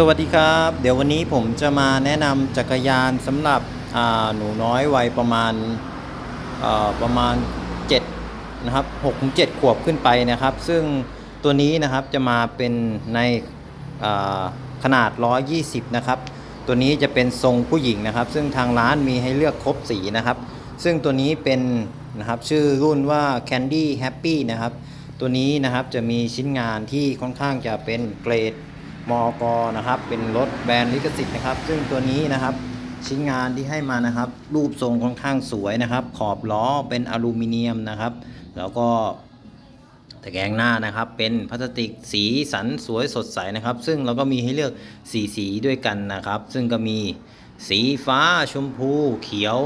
สวัสดีครับ เดี๋ยววันนี้ผมจะมาแนะนำจักรยานสำหรับหนูน้อยวัยประมาณประมาณ7นะครับ6ถึง7ขวบขึ้นไปนะครับ ซึ่งตัวนี้นะครับจะมาเป็นในอ่าขนาด 120 นะครับ ตัวนี้จะเป็นทรงผู้หญิงนะครับ ซึ่งทางร้านมีให้เลือกครบสีนะครับ ซึ่งตัวนี้เป็นนะครับชื่อรุ่นว่า Candy Happy นะครับ ตัวนี้นะครับจะมีชิ้นงานที่ค่อนข้างจะเป็นเกรด มอกนะครับ เป็นรถแบรนด์ลิขสิทธิ์นะครับ ซึ่งตัวนี้นะครับ ชิ้นงานที่ให้มานะครับ รูปทรงค่อนข้างสวยนะครับ ขอบล้อเป็นอลูมิเนียมนะครับ แล้วก็ตะแกรงหน้านะครับ เป็นพลาสติกสีสันสวยสดใสนะครับ ซึ่งเราก็มีให้เลือกสีสีด้วยกันนะครับ ซึ่งก็มีสีฟ้าชมพูเขียว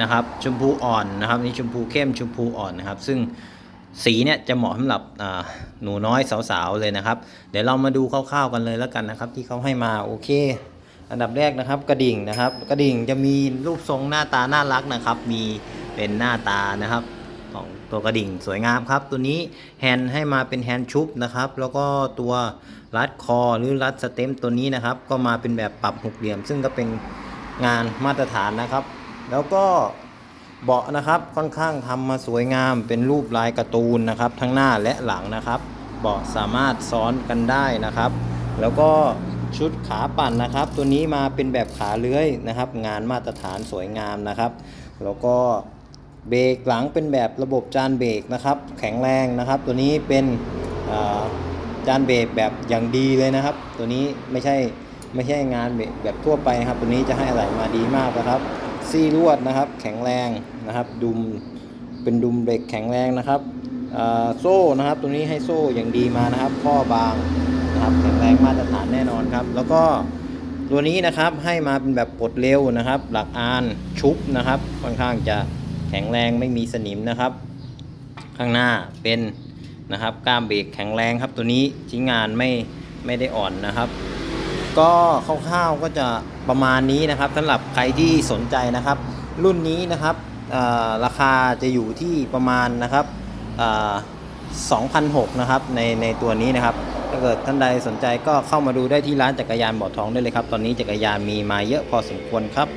นะครับ ชมพูอ่อนนะครับนี่ชมพูเข้มชมพูอ่อนนะครับ ซึ่ง สีเนี่ยจะเหมาะสำหรับหนูน้อยสาวๆเลยนะครับ เดี๋ยวเรามาดูคร่าวๆกันเลยแล้วกันนะครับ ที่เขาให้มาโอเค อันดับแรกนะครับกระดิ่งนะครับ กระดิ่งจะมีรูปทรงหน้าตาน่ารักนะครับ มีเป็นหน้าตานะครับของตัวกระดิ่งสวยงามครับ ตัวนี้แฮนด์ให้มาเป็นแฮนด์ชุบนะครับ แล้วก็ตัวรัดคอหรือรัดสเต็มตัวนี้นะครับ ก็มาเป็นแบบปรับหกเหลี่ยม ซึ่งก็เป็นงานมาตรฐานนะครับ แล้วก็ เบาะนะครับค่อนข้างทำมาสวยงามเป็นรูปลายการ์ตูนนะครับ ทั้งหน้าและหลังนะครับ เบาะสามารถซ้อนกันได้นะครับ แล้วก็ชุดขาปั่นนะครับ ตัวนี้มาเป็นแบบขาเลื้อยนะครับ งานมาตรฐานสวยงามนะครับ แล้วก็เบรกหลังเป็นแบบระบบจานเบรกนะครับ แข็งแรงนะครับ ตัวนี้เป็นจานเบรกแบบอย่างดีเลยนะครับ ตัวนี้ไม่ใช่ไม่ใช่งานเบรกแบบทั่วไปนะครับ ตัวนี้จะให้อะไรมาดีมากนะครับ ซี่ลวดนะครับ แข็งแรงนะครับ ดุมเป็นดุมเบรกแข็งแรงนะครับโซ่นะครับตัวนี้ให้โซ่อย่างดีมานะครับข้อบางนะครับแข็งแรงมาตรฐานแน่นอนครับ แล้วก็ตัวนี้นะครับให้มาเป็นแบบปลดเร็วนะครับ หลักอานชุบนะครับค่อนข้างจะแข็งแรงไม่มีสนิมนะครับ ข้างหน้าเป็นนะครับก้ามเบรกแข็งแรงครับ ตัวนี้ชิ้นงานไม่ไม่ได้อ่อนนะครับ ก็คร่าวๆก็จะประมาณนี้นะครับสำหรับใครที่สนใจนะครับ รุ่นนี้นะครับราคาจะอยู่ที่ประมาณนะครับ2,006นะครับในในตัวนี้นะครับ ถ้าเกิดท่านใดสนใจก็เข้ามาดูได้ที่ร้านจักรยานบ่อทองได้เลยครับ ตอนนี้จักรยานมีมาเยอะพอสมควรครับ